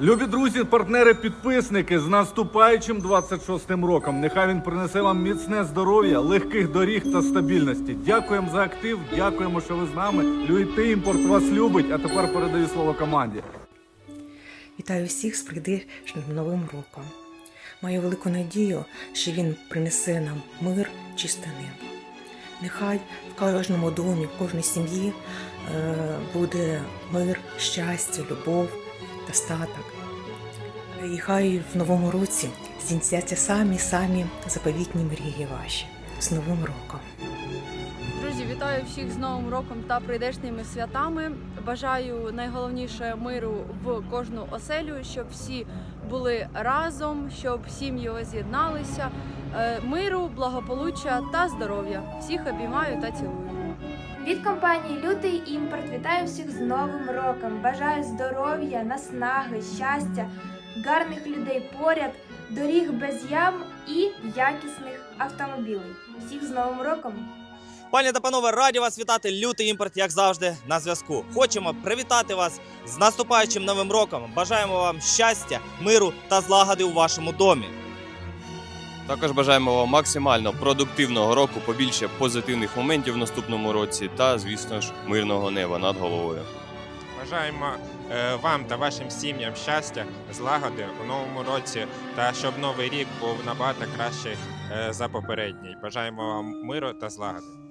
Любі друзі, партнери, підписники з наступаючим 26-м роком. Нехай він принесе вам міцне здоров'я, легких доріг та стабільності. Дякуємо за актив, дякуємо, що ви з нами. Люїти імпорт вас любить. А тепер передаю слово команді. Вітаю всіх з прийдешнім новим роком. Маю велику надію, що він принесе нам мир, чисте небо. Нехай в кожному домі, в кожній сім'ї е, буде мир, щастя, любов та. І хай в новому році здійсняться самі самі заповітні мрії ваші з Новим роком. Друзі, вітаю всіх з Новим роком та прийдешніми святами. Бажаю найголовніше миру в кожну оселю, щоб всі були разом, щоб сім'ї воз'єдналися. Е, Миру, благополуччя та здоров'я. Всіх обіймаю та цілую. Від компанії Лютий імпорт вітаю всіх з Новим роком. Бажаю здоров'я, наснаги, щастя, гарних людей поряд, доріг без ям і якісних автомобілей. Всіх з Новим роком! Пані та панове, раді вас вітати. Лютий імпорт, як завжди, на зв'язку. Хочемо привітати вас з наступаючим новим роком. Бажаємо вам щастя, миру та злагоди у вашому домі. Також бажаємо вам максимально продуктивного року, побільше позитивних моментів в наступному році та, звісно ж, мирного неба над головою. Бажаємо е, вам та вашим сім'ям щастя, злагоди у новому році та щоб новий рік був набагато кращий е, за попередній. Бажаємо вам миру та злагоди.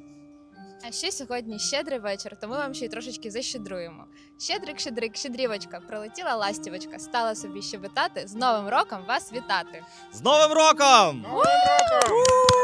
А ще сьогодні щедрий вечір, тому вам ще й трошечки защедруємо. Щедрик, щедрик, щедрівочка, пролетіла ластівочка, стала собі щебетати. З Новим роком вас вітати! З Новим роком! Новим роком!